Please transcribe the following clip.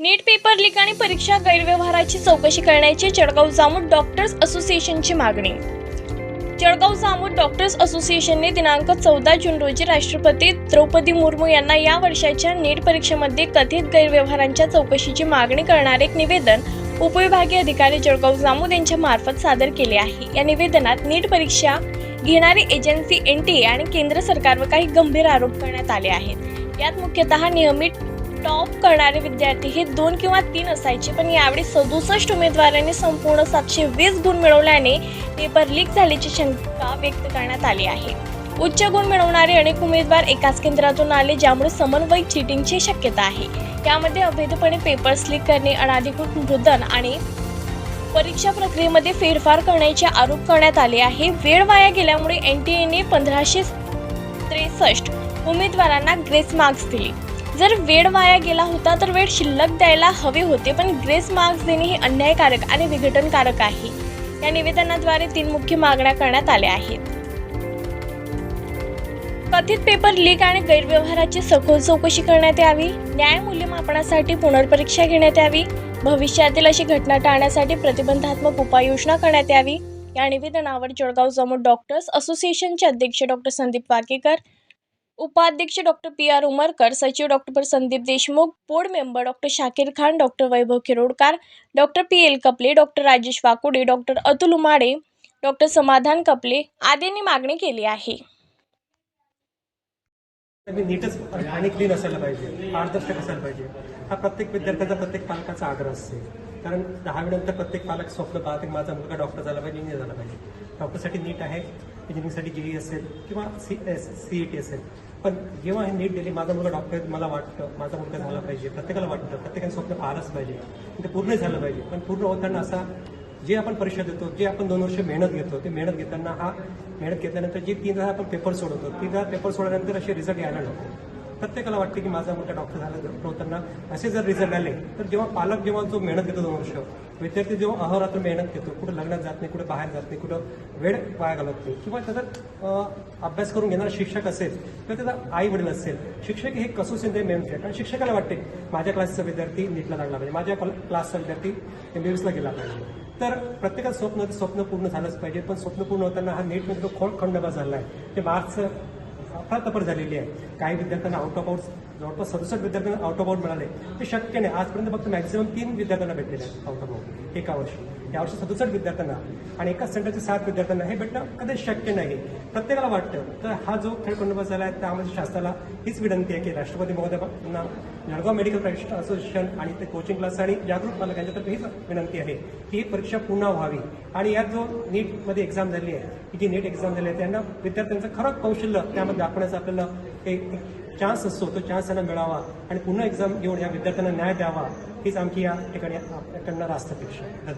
नीट paper leak आणि परीक्षा गैरव्यवहाराची चौकशी करण्याची जळगाव जामोद डॉक्टर्स असोसिएशनची मागणी. जळगाव जामोद डॉक्टर्स असोसिएशनने दिनांक चौदा जून रोजी राष्ट्रपती द्रौपदी मुर्मू यांना या वर्षाच्या नीट परीक्षेमध्ये कथित गैरव्यवहारांच्या चौकशीची मागणी करणारे एक निवेदन उपविभागीय अधिकारी जळगाव जामोद यांच्या मार्फत सादर केले आहे. या निवेदनात नीट परीक्षा घेणारी एजन्सी एन टी ए आणि केंद्र सरकारवर काही गंभीर आरोप करण्यात आले आहेत. यात मुख्यतः नियमित टॉप करणारे विद्यार्थी हे दोन किंवा तीन असायचे पण यावेळी सदुसष्ट उमेदवारांनी संपूर्ण सातशे वीस गुण मिळवल्याने पेपर लीक झाल्याची शंका व्यक्त करण्यात आली आहे. उच्च गुण मिळवणारे अनेक उमेदवार एकाच केंद्रातून आले ज्यामुळे समन्वय चिटिंगची शक्यता आहे. यामध्ये अवैधपणे पेपर्स लीक करणे अनाधिकृत मृदन आणि परीक्षा प्रक्रियेमध्ये फेरफार करण्याचे आरोप करण्यात आले आहे. वेळ वाया गेल्यामुळे एन टी एने पंधराशे त्रेसष्ट उमेदवारांना ग्रेस मार्क्स दिले. जर वेळ वाया गेला होता तर वेळ शिल्लक द्यायला हवे होते पण ग्रेस मार्क्स देणे हे अन्यायकारक आणि विघटनकारक आहे. या निवेदनाद्वारे तीन मुख्य मागण्या करण्यात आल्या आहेत. कथित पेपर लीक आणि गैरव्यवहाराची सखोल चौकशी करण्यात यावी न्याय मूल्यमापनासाठी पुनर्परीक्षा घेण्यात यावी भविष्यातील अशी घटना टाळण्यासाठी प्रतिबंधात्मक उपाययोजना करण्यात यावी. या निवेदनावर जळगाव जमू डॉक्टर्स असोसिएशनचे अध्यक्ष डॉक्टर संदीप वाकेकर उपाध्यक्ष डॉक्टर पी आर उमरकर सचिव doctor Sandeep Deshmukh board member doctor Shakir Khan doctor Vaibhav Khirodkar doctor P L Kapale doctor Rajesh Wakude doctor Atul Umade doctor Samadhan Kapale आदींनी मागणी केली आहे. नीटच आणि क्लीन असायला पाहिजे पारदर्शक असायला पाहिजे. हा प्रत्येक विद्यार्थ्याचा प्रत्येक पालकाचा आग्रह असते. कारण दहावीनंतर प्रत्येक पालक स्वप्न पाहते माझा मुलगा डॉक्टर झाला पाहिजे इंजिनियर झाला पाहिजे. डॉक्टरसाठी नीट आहे इंजिनिअरिंगसाठी जेई असेल किंवा C S C E T असेल. पण जेव्हा हे नीट दिली माझा मुलगा डॉक्टर मला वाटतं माझा मुलगा झाला पाहिजे प्रत्येकाला वाटतं प्रत्येकाने स्वप्न पाहिलंच पाहिजे ते पूर्ण झालं पाहिजे. पण पूर्ण होताना असा जे आपण परीक्षा देतो जे आपण दोन वर्ष मेहनत घेतो ते मेहनत घेताना हा मेहनत घेतल्यानंतर जे तीन वेळा आपण पेपर सोडवतो तीन वेळा पेपर सोडल्यानंतर असे रिझल्ट यायला नको. प्रत्येकाला वाटते की माझा मोठा डॉक्टर झाला होताना असे जर रिझल्ट आले तर जेव्हा पालक जेव्हा जो मेहनत घेतो दोन वर्ष विद्यार्थी जेव्हा अहोरात्र मेहनत घेतो कुठं लग्नात जात नाही कुठं बाहेर जात नाही कुठं वेळ वाया घालत नाही किंवा त्याचा अभ्यास करून घेणारा शिक्षक असेल तर त्याचा आई वडील असेल शिक्षक हे कसोशींदे मेन आहे कारण शिक्षकाला वाटते माझ्या क्लासचा विद्यार्थी नीटला लागला पाहिजे माझ्या क्लासचा विद्यार्थी एमबीबीएसला गेला पाहिजे. तर प्रत्येकाचं स्वप्न स्वप्न पूर्ण झालंच पाहिजे पण स्वप्न पूर्ण होताना हा नीटमध्ये जो खोड खंडोबा झाला आहे ते मार्क्स अफरातफर झालेली आहे. काही विद्यार्थ्यांना आउट ऑफ आउट जवळपास सदुसष्ट विद्यार्थ्यांना आउट ऑफ आउट मिळाले ते शक्य नाही. आजपर्यंत फक्त मॅक्झिमम तीन विद्यार्थ्यांना भेटलेले आहेत आउट ऑफ आउट एका वर्षी. यावर्षी सदुसष्ट विद्यार्थ्यांना आणि एकाच सेंटरचे सात विद्यार्थ्यांना हे भेटणं कधीच शक्य नाही. प्रत्येकाला वाटतं तर हा जो खेळ खंडोबा झाला आहे त्यामध्ये शासनाला हीच विनंती आहे की राष्ट्रपती महोदयांना जळगाव मेडिकल प्रॅक्टिस असोसिएशन आणि ते कोचिंग क्लास आणि जागरूक पालक यांच्यातर्फे हीच विनंती आहे की ही परीक्षा पुन्हा व्हावी. आणि यात जो नीटमध्ये एक्झाम झाली आहे की जी नीट एक्झाम झाली आहे त्यांना विद्यार्थ्यांचं खरं कौशल्य त्यामध्ये दाखवण्याचा आपल्याला एक चान्स असतो तो चान्स त्यांना मिळावा आणि पुन्हा एक्झाम घेऊन या विद्यार्थ्यांना न्याय द्यावा हीच आमची या ठिकाणी आपल्याकडनं रास्त अपेक्षा धन्यवाद.